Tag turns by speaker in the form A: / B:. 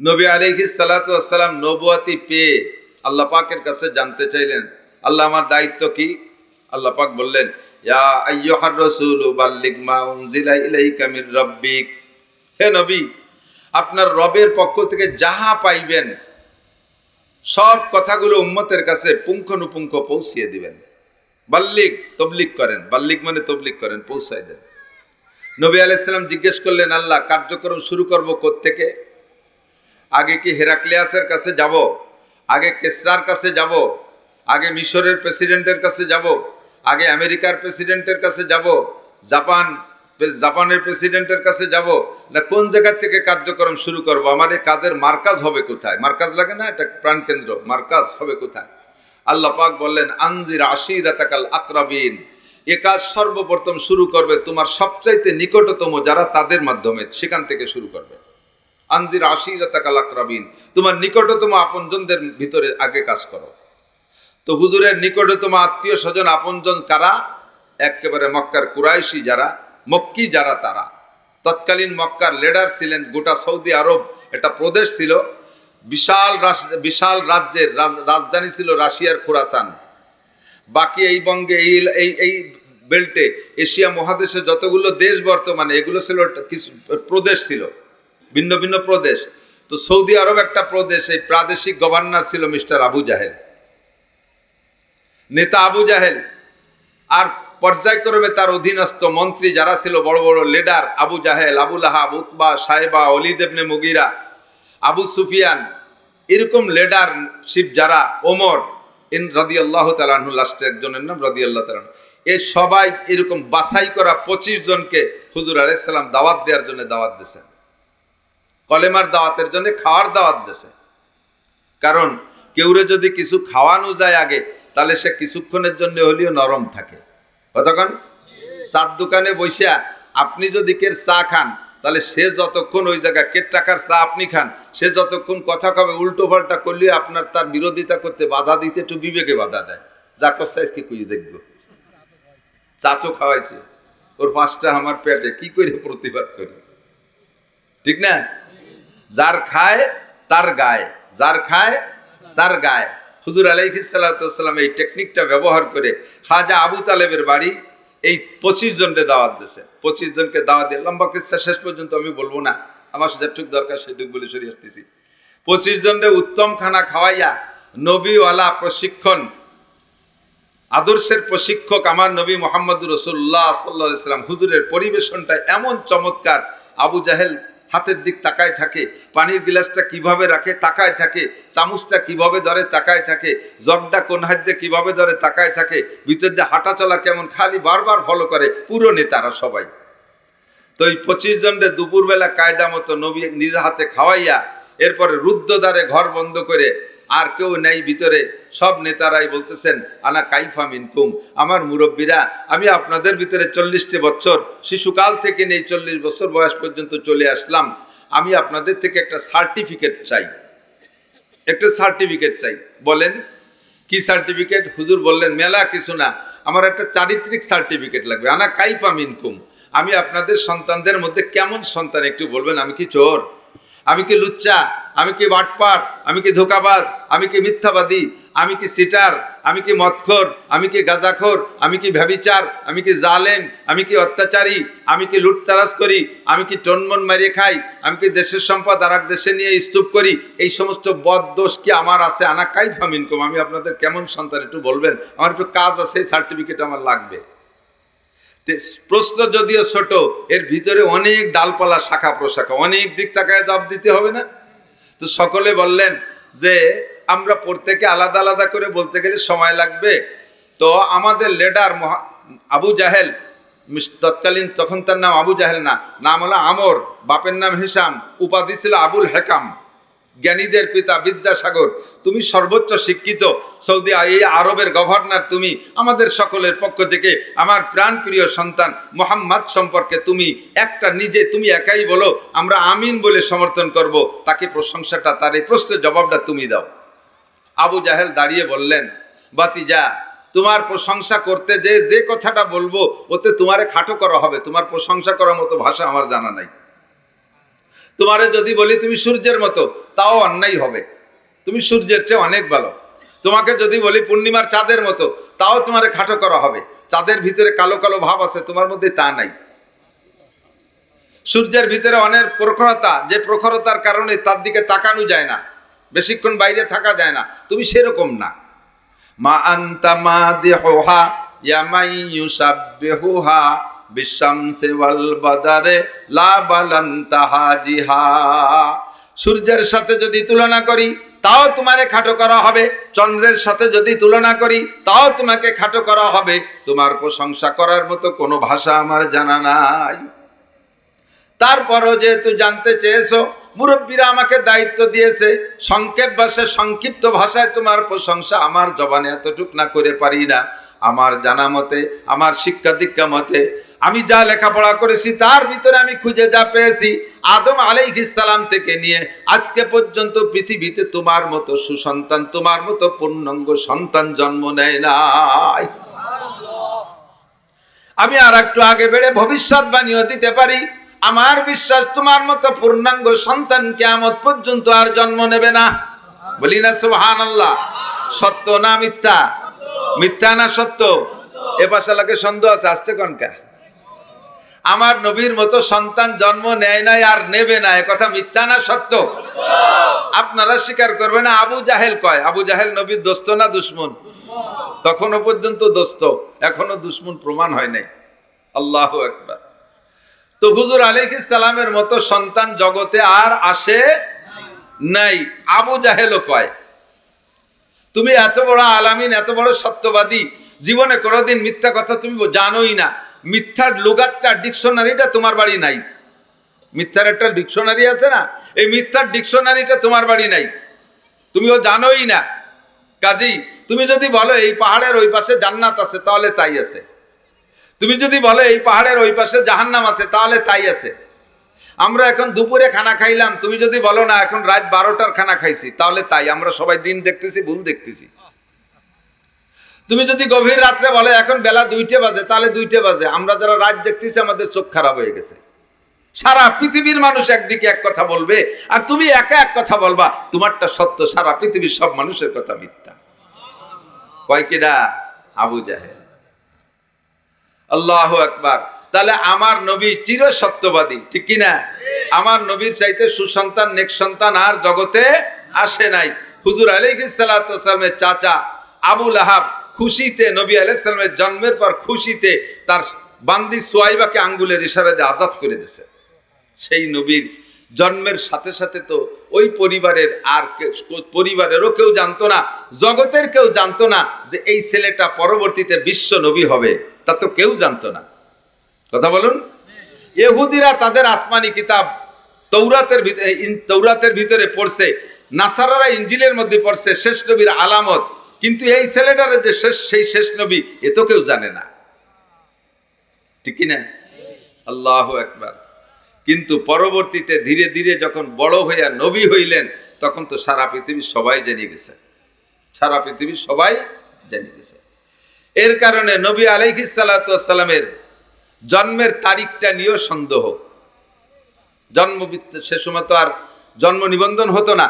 A: নবী আলিহি সালাতাম নবুয়াতি পেয়ে আল্লাহ পাকের কাছে জানতে চাইলেন, আল্লাহ আমার দায়িত্ব কি? আল্লাহ পাক বললেন হে নবী, আপনার রবের পক্ষ থেকে যাহা পাইবেন, সব কথাগুলো উম্মতের কাছে পুঙ্খানুপুঙ্খ পৌঁছিয়ে দিবেন। বাল্লিক তবলিক করেন। বাল্লিক মানে তবলিক করেন, পৌঁছায় দেন। নবী আলাইসাল্লাম জিজ্ঞেস করলেন, আল্লাহ, কার্যক্রম শুরু করব থেকে আগে কি হেরাক্লিয়াসের কাছে যাব? আগে কেসরার কাছে যাব? আগে মিশরের প্রেসিডেন্টের কাছে যাব? আগে আমেরিকার প্রেসিডেন্টের কাছে যাব? জাপান, জাপানের প্রেসিডেন্টের কাছে যাব? না কোন জায়গা থেকে কার্যক্রম শুরু করব? আমার এই কাজের মার্কাজ হবে কোথায়? মার্কাজ লাগে না? এটা প্রাণকেন্দ্র। মার্কাজ হবে কোথায়? আল্লাহ পাক বললেন, আনজির আশিরাতাকাল আকরাবিন। এ কাজ সর্বপ্রথম শুরু করবে তোমার সবচাইতে নিকটতম যারা তাদের মাধ্যমে, সেখান থেকে শুরু করবে। আনজির আশিরাতাকাল আকরাবিন তোমার নিকটতম আপনজনদের ভিতরে আগে কাজ করো। তো হুজুরের নিকটতম আত্মীয় স্বজন আপনজন কারা? একেবারে মক্কার কুরাইশি যারা, মক্কি যারা তারা। তৎকালীন মক্কার লিডার ছিলেন গোটা সৌদি আরব এটা প্রদেশ ছিল। বিশাল বিশাল রাজ্যের রাজধানী ছিল রাশিয়ার খুরাসান। বাকি এই বঙ্গে, এই এই এই বেল্টে এশিয়া মহাদেশে যতগুলো দেশ বর্তমানে, এগুলো ছিল কিছু, প্রদেশ ছিল। ভিন্ন ভিন্ন প্রদেশ। তো সৌদি আরব একটা প্রদেশ, এই প্রাদেশিক গভর্নর ছিল মিস্টার আবু জাহেল। নেতা আবু জাহেল। আর পর্যায়ক্রমে তার অধীনস্থ মন্ত্রী যারা ছিল, বড় বড় লিডার আবু জাহেল আবুল আহাব উতবা, সাহেবা অলিদেবনে মুগিরা, আবু সুফিয়ান, এরকম লিডার শিব যারা, ওমর ইন রদি আল্লাহ তালাহু লাস্টে একজনের নাম রদি আল্লাহ এ সবাই এরকম বাছাই করা পঁচিশ জনকে হুজুর আলাইসাল্লাম দাওয়াত দেওয়ার জন্য দাওয়াত দিয়েছেন। কলেমার দাওয়াতের জন্য খাওয়ার দাওয়াত দিয়েছে কারণ কেউরে যদি কিছু খাওয়ানো যায় আগে, তাহলে সে কিছুক্ষণের জন্য হলেও নরম থাকে। কতক্ষণ? চার দোকানে বসে আপনি যদি কের চা খান, তাহলে সে যতক্ষণ ওই জায়গায় কের টাকার চা আপনি খান, সে যতক্ষণ কথা কবে উল্টো পাল্টা করলে আপনার তার বিরোধিতা করতে বাধা দিতে একটু বিবেকে বাধা দেয়। যা জাকর সাইজকে কুই দেখব? চা তো খাওয়াইছে। ওর পাঁচটা আমার পেটে, কি করে প্রতিবাদ করি? ঠিক না? যার খায়, তার গায়ে। যার খায়, তার গায়ে। হুজুর আলাইহিসাল্লাম এই টেকনিকটা ব্যবহার করে খাজা আবু তালেবের বাড়ি এই পঁচিশ জনকে দাওয়াত দিয়েছে। পঁচিশ জনকে দাওয়াত দিয়ে লম্বা কিচ্ছা শেষ পর্যন্ত আমি বলব না। আমার যেটুক দরকার সেটুক বলে সরিয়ে আসতেছি। পঁচিশ জনকে উত্তম খানা খাওয়াইয়া নবীওয়ালা প্রশিক্ষণ, আদর্শের প্রশিক্ষক আমার নবী মোহাম্মদ রসুল্লাহ সাল্লাহ ইসলাম হুজুরের পরিবেশনটা এমন চমৎকার। আবু জাহেল হাতের দিক তাকায় থাকে, পানির গিলাসটা কীভাবে রাখে তাকায় থাকে, চামচটা কীভাবে ধরে তাকায় থাকে, জগটা কোন হাত দিয়ে কীভাবে ধরে তাকায় থাকে, ভিতর দিয়ে হাঁটা চলা কেমন, খালি বারবার ফলো করে পুরো নেতারা সবাই। তো এই পঁচিশ জনরে দুপুরবেলা কায়দা মতো নবী নিজ হাতে খাওয়াইয়া, এরপরে রুদ্ধদ্বারে ঘর বন্ধ করে আর কেউ নেই ভিতরে। সব নেতারাই বলতেছেন, আনা কাইফা মিনকুম। আমার মুরব্বীরা, আমি আপনাদের ভিতরে চল্লিশটি বছর, শিশুকাল থেকে নেই, চল্লিশ বছর বয়স পর্যন্ত চলে আসলাম। আমি আপনাদের থেকে একটা সার্টিফিকেট চাই। একটা সার্টিফিকেট চাই। বলেন, কি সার্টিফিকেট? হুজুর বললেন, মেলা কিছু না। আমার একটা চারিত্রিক সার্টিফিকেট লাগবে। আনা কাইফা মিনকুম। আমি আপনাদের সন্তানদের মধ্যে কেমন সন্তান একটু বলবেন? আমি কি চোর? আমি কি লুচ্চা আমি কি বাটপার আমি কি ধোকাবাজ আমি কি মিথ্যাবাদী আমি কি সিটার আমি কি মদখোর আমি কি গাঁজাখোর আমি কি ভ্যাবিচার আমি কি জালেম আমি কি অত্যাচারী আমি কি লুটতারাজ করি আমি কি টনমন মারিয়ে খাই আমি কি দেশের সম্পদ আর দেশে নিয়ে স্তূপ করি এই সমস্ত বদ দোষ কি আমার আছে আনা কাই ফামিনকম আমি আপনাদের কেমন সন্তান একটু বলবেন আমার একটু কাজ আছে সার্টিফিকেট আমার লাগবে প্রশ্ন যদিও ছোট, এর ভিতরে অনেক ডালপালা শাখা প্রশাখা, অনেক দিক তাকায় জবাব দিতে হবে না? তো সকলে বললেন যে, আমরা প্রত্যেকে আলাদা আলাদা করে বলতে গেলে সময় লাগবে। তো আমাদের লিডার আবু জাহেল তৎকালীন তখন তার নাম আবু জাহেল না, নাম হলো আমর, বাপের নাম হিসাম, উপাধি ছিল আবুল হেকাম। জ্ঞানীদের পিতা বিদ্যাসাগর, তুমি সর্বোচ্চ শিক্ষিত। সৌদি এই আরবের গভর্নর তুমি, আমাদের সকলের পক্ষ থেকে আমার প্রাণপ্রিয় সন্তান মোহাম্মদ সম্পর্কে তুমি একটা নিজে, তুমি একাই বলো, আমরা আমিন বলে সমর্থন করব। তাকে প্রশংসাটা, তার এই প্রশ্নের জবাবটা তুমি দাও। আবু জাহেল দাঁড়িয়ে বললেন, বাতিজা, তোমার প্রশংসা করতে যে যে কথাটা বলব, ওতে তোমারে খাটো করা হবে। তোমার প্রশংসা করার মতো ভাষা আমার জানা নাই। তোমারে যদি বলি তুমি সূর্যের মতো, তাও অন্যায় হবে। তুমি সূর্যের চেয়ে অনেক ভালো। তোমাকে যদি বলি পূর্ণিমার চাঁদের মতো, তাও তোমারে খাটো করা হবে। চাঁদের ভিতরে কালো কালো ভাব আছে, তোমার মধ্যে তা নাই। সূর্যের ভিতরে অনেক প্রখরতা, যে প্রখরতার কারণে তার দিকে তাকানো যায় না, বেশিক্ষণ বাইরে থাকা যায় না, তুমি সেরকম না। মা আন্তা মা দেহা ইয়ামাই ইউসাব্বিহুহা বিশামসি ওয়াল বাদারে লা বালান্তাহা জিহা সূর্যের সাথে যদি তুলনা করি, তাও তোমারে খাটো করা হবে। চন্দ্রের সাথে যদি তুলনা করি, তাও তোমাকে খাটো করা হবে। তোমার প্রশংসা করার মতো কোনো ভাষা আমার জানা নাই। তারপরও যেহেতু জানতে চেয়েছো, মুরব্বীরা আমাকে দায়িত্ব দিয়েছে, সংক্ষেপ ভাষায় সংক্ষিপ্ত ভাষায় তোমার প্রশংসা আমার জবানে এতটুক না করে পারি না। আমার জানা মতে, আমার শিক্ষা দীক্ষা মতে আমি যা লেখাপড়া করেছি, তার ভিতরে আমি খুঁজে যা পেয়েছি, আদম আলাইহিসালাম থেকে নিয়ে আজকে পর্যন্ত পৃথিবীতে তোমার মতো সুসন্তান, তোমার মতো পূর্ণাঙ্গ সন্তান জন্ম নেয় নাই। আমি আর একটু আগে বেড়ে ভবিষ্যৎবাণীও দিতে পারি, আমার বিশ্বাস তোমার মতো পূর্ণাঙ্গ সন্তান কেমত পর্যন্ত আর জন্ম নেবে না। বলি না সুহান আল্লাহ সত্য না মিথ্যা? মিথ্যা না সত্য? এ পাশালাকে সন্দেহ আছে, আসছে কনকা আমার নবীর মতো সন্তান জন্ম নেয় নাই আর নেবে না কথা মিথ্যা না সত্য? আপনারা স্বীকার করবে না, আবু জাহেল কয়, আবু জাহেল নবীর দোস্ত না দুশ্মন? তখনও পর্যন্ত দোস্ত এখনও দুশ্মন প্রমাণ হয় নাই। আল্লাহ একবার তো হুজুর আলাইহিস সালামের মতো সন্তান জগতে আর আসে নাই। আবু জাহেলও কয়, তুমি এত বড় আলামিন, এত বড় সত্যবাদী, জীবনে কোনোদিন মিথ্যা কথা তুমি জানোই না। মিথ্যার লুগাতটা ডিকশনারিটা তোমার বাড়ি নাই। মিথ্যার একটা ডিকশনারি আছে না, এই মিথ্যার ডিকশনারিটা তোমার বাড়ি নাই। তুমিও জানোই না। কাজেই তুমি যদি বলো এই পাহাড়ের ওই পাশে জান্নাত আছে, তাহলে তাই আছে। তুমি যদি বলো এই পাহাড়ের ওই পাশে জাহান্নাম আছে, তাহলে তাই আছে। আমরা এখন দুপুরে খানা খাইলাম, তুমি যদি বলো না, এখন রাত বারোটার খানা খাইছি, তাহলে তাই। আমরা সবাই দিন দেখতেছি, ভুল দেখতেছি। তুমি যদি গভীর রাত্রে বলে, এখন বেলা দুইটে বাজে, তাহলে দুইটে বাজে। আমরা যারা রাত দেখতেছি, আমাদের চোখ খারাপ হয়ে গেছে। সারা পৃথিবীর মানুষ একদিকে এক কথা বলবে, আর তুমি একা এক কথা বলবা, তোমারটা সত্য, সারা পৃথিবীর সব মানুষের কথা মিথ্যা। কয় কিনা আবু জাহেল। আল্লাহ একবার তাহলে আমার নবী চির সত্যবাদী ঠিক কিনা আমার নবীর চাইতে সুসন্তান, নেক সন্তান আর জগতে আসে নাই। হুজুর আলাইসালামের চাচা আবুল আহাব খুশিতে, নবী আলাইসালামের জন্মের পর খুশিতে তার বান্দি সোয়াইবাকে আঙ্গুলের ইশারা দিয়ে আজাদ করে দিয়েছে। সেই নবীর জন্মের সাথে সাথে তো ওই পরিবারের আর পরিবারেরও কেউ জানতো না, জগতের কেউ জানতো না যে এই ছেলেটা পরবর্তীতে বিশ্ব নবী হবে, তা তো কেউ জানতো না। কথা বলুন। ইহুদিরা তাদের আসমানি কিতাব তৌরাতের ভিতরে তৌরাতের ভিতরে পড়ছে, নাসারারা ইঞ্জিলের মধ্যে পড়ছে, শেষ নবীর আলামত। কিন্তু এই ছেলেটার যে শেষ, সেই শেষ নবী, এ তো কেউ জানে না। ঠিক না আল্লাহ একবার কিন্তু পরবর্তীতে ধীরে ধীরে যখন বড় হইয়া নবী হইলেন, তখন তো সারা পৃথিবী সবাই জেনে গেছে। সারা পৃথিবী সবাই জেনে গেছে। এর কারণে নবী আলাইহিস সালামের জন্মের তারিখটা নিয়েও সন্দেহ। জন্ম সে সময় তো আর জন্ম নিবন্ধন হতো না।